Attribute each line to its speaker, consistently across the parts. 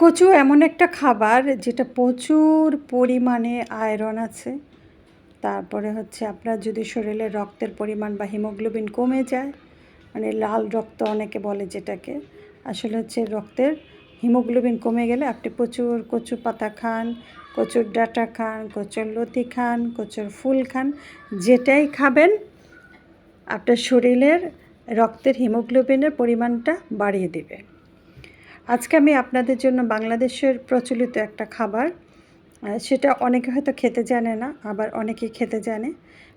Speaker 1: কচু এমন একটা খাবার যেটা প্রচুর পরিমাণে আয়রন আছে। তারপরে হচ্ছে আপনার যদি শরীরে রক্তের পরিমাণ বা হিমোগ্লোবিন কমে যায় মানে লাল রক্ত অনেকে বলে যেটাকে, আসলে হচ্ছে রক্তের হিমোগ্লোবিন কমে গেলে আপনি প্রচুর কচু পাতা খান, কচুর ডাঁটা খান, কচুর লতি খান, কচুর ফুল খান, যেটাই খাবেন, আপনার শরীরের রক্তের হিমোগ্লোবিনের পরিমাণটা বাড়িয়ে দেবে। আজকে আমি আপনাদের জন্য বাংলাদেশের প্রচলিত একটা খাবার সেটা অনেকে হয়তো খেতে জানে না, আবার অনেকেই খেতে জানে।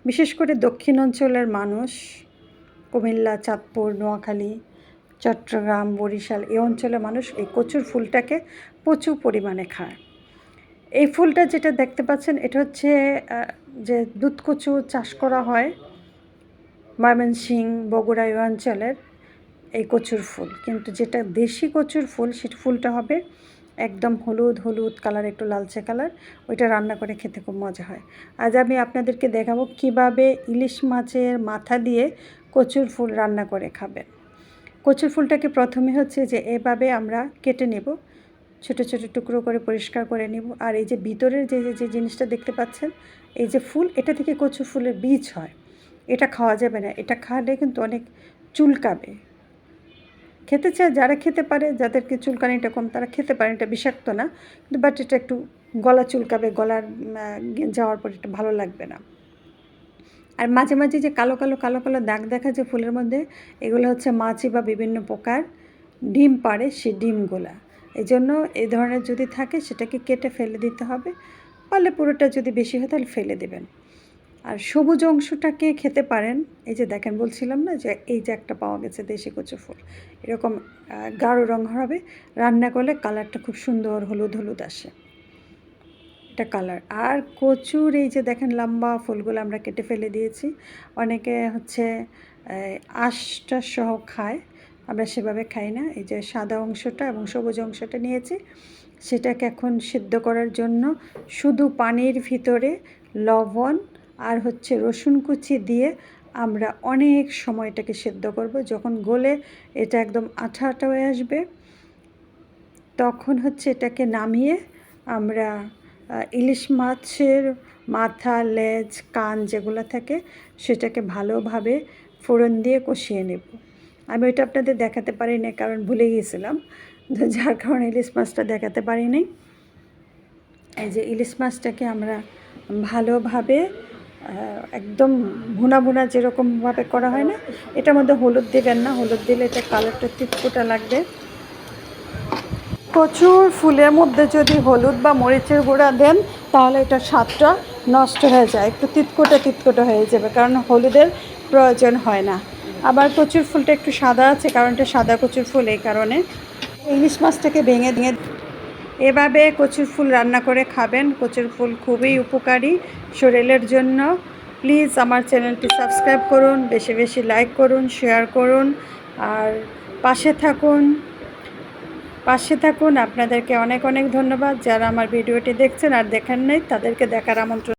Speaker 1: বিশেষ করে দক্ষিণ অঞ্চলের মানুষ, কুমিল্লা, চাঁদপুর, নোয়াখালী, চট্টগ্রাম, বরিশাল, এই অঞ্চলের মানুষ এই কচুর ফুলটাকে প্রচুর পরিমাণে খায়। এই ফুলটা যেটা দেখতে পাচ্ছেন, এটা হচ্ছে যে দুধ কচু চাষ করা হয় ময়মনসিং বগুড়া এই অঞ্চলের। এই কচুর ফুল। কিন্তু যেটা দেশি কচুর ফুল, সেটা ফুলটা হবে একদম হলুদ হলুদ কালার, একটু লালচে কালার। ওইটা রান্না করে খেতে খুব মজা হয়। আজ আমি আপনাদেরকে দেখাবো কীভাবে ইলিশ মাছের মাথা দিয়ে কচুর ফুল রান্না করে খাবেন। কচুর ফুলটাকে প্রথমে হচ্ছে যে এভাবে আমরা কেটে নেব। ছোট ছোট টুকরো করে পরিষ্কার করে নেব। আর এই যে ভিতরের যে, যে- জিনিসটা দেখতে পাচ্ছেন, এই যে ফুল, এটা থেকে কচু ফুলের বীজ হয়। এটা খাওয়া যাবে না। এটা খাওয়ালে কিন্তু অনেক চুলকাবে। খেতে চায়, যারা খেতে পারে যাদেরকে চুলকানিটা কম, তারা খেতে পারে, এটা বিষাক্ত না, কিন্তু বাট এটা একটু গলা চুলকাবে, গলার যাওয়ার পর এটা ভালো লাগবে না। আর মাঝে মাঝে যে কালো কালো কালো কালো দাগ দেখা যে ফুলের মধ্যে, এগুলো হচ্ছে মাছি বা বিভিন্ন প্রকার ডিম পাড়ে সে ডিমগুলা। এই জন্য এই ধরনের যদি থাকে, সেটাকে কেটে ফেলে দিতে হবে, পারলে পুরোটা যদি বেশি হয়, তাহলে ফেলে দেবেন। আর সবুজ অংশটাকে খেতে পারেন। এই যে দেখেন, বলছিলাম না যে এই যে একটা পাওয়া গেছে দেশি কচু ফুল। এরকম গাঢ় রং হবে। রান্না করলে কালারটা খুব সুন্দর হলুদ হলুদ আসে। এটা কালার। আর কচুর এই যে দেখেন, লম্বা ফুলগুলো আমরা কেটে ফেলে দিয়েছি। অনেকে হচ্ছে আঁশটা সহ খায়। আমরা সেভাবে খাই না। এই যে সাদা অংশটা এবং সবুজ অংশটা নিয়েছি। সেটাকে এখন সিদ্ধ করার জন্য শুধু পানির ভিতরে লবণ আর হচ্ছে রসুন কুচি দিয়ে আমরা অনেক সময় এটাকে সিদ্ধ করব। যখন গলে এটা একদম আঠা আঠা হয়ে আসবে, তখন হচ্ছে এটাকে নামিয়ে আমরা ইলিশ মাছের মাথা, লেজ, কান যেগুলো থাকে সেটাকে ভালোভাবে ফোড়ন দিয়ে কষিয়ে নেব। আমি ওইটা আপনাদের দেখাতে পারিনি, কারণ ভুলে গিয়েছিলাম, যার কারণে ইলিশ মাছটা দেখাতে পারিনি। এই যে ইলিশ মাছটাকে আমরা ভালোভাবে একদম ভুনা ভুনা যেরকমভাবে করা হয় না, এটার মধ্যে হলুদ দেবেন না, হলুদ দিলে এটা কালারটা তিতকুটা লাগবে। প্রচুর ফুলের মধ্যে যদি হলুদ বা মরিচের গুঁড়া দেন, তাহলে এটার স্বাদটা নষ্ট হয়ে যায়, একটু তিতকোটা তিতকোটা হয়ে যাবে, কারণ হলুদের প্রয়োজন হয় না। আবার কচুর ফুলটা একটু সাদা আছে, কারণ এটা সাদা কচুর ফুল এই কারণে। ইলিশ মাছটাকে ভেঙে ভেঙে এভাবে কচুর ফুল রান্না করে খাবেন। কচুর ফুল খুবই উপকারী শরীরের জন্য। প্লিজ আমার চ্যানেলটি সাবস্ক্রাইব করুন, বেশি বেশি লাইক করুন শেয়ার করুন, আর পাশে থাকুন। পাশে থাকুন। আপনাদেরকে অনেক অনেক ধন্যবাদ। যারা আমার ভিডিওটি দেখছেন আর দেখেন নাই, তাদেরকে দেখার আমন্ত্রণ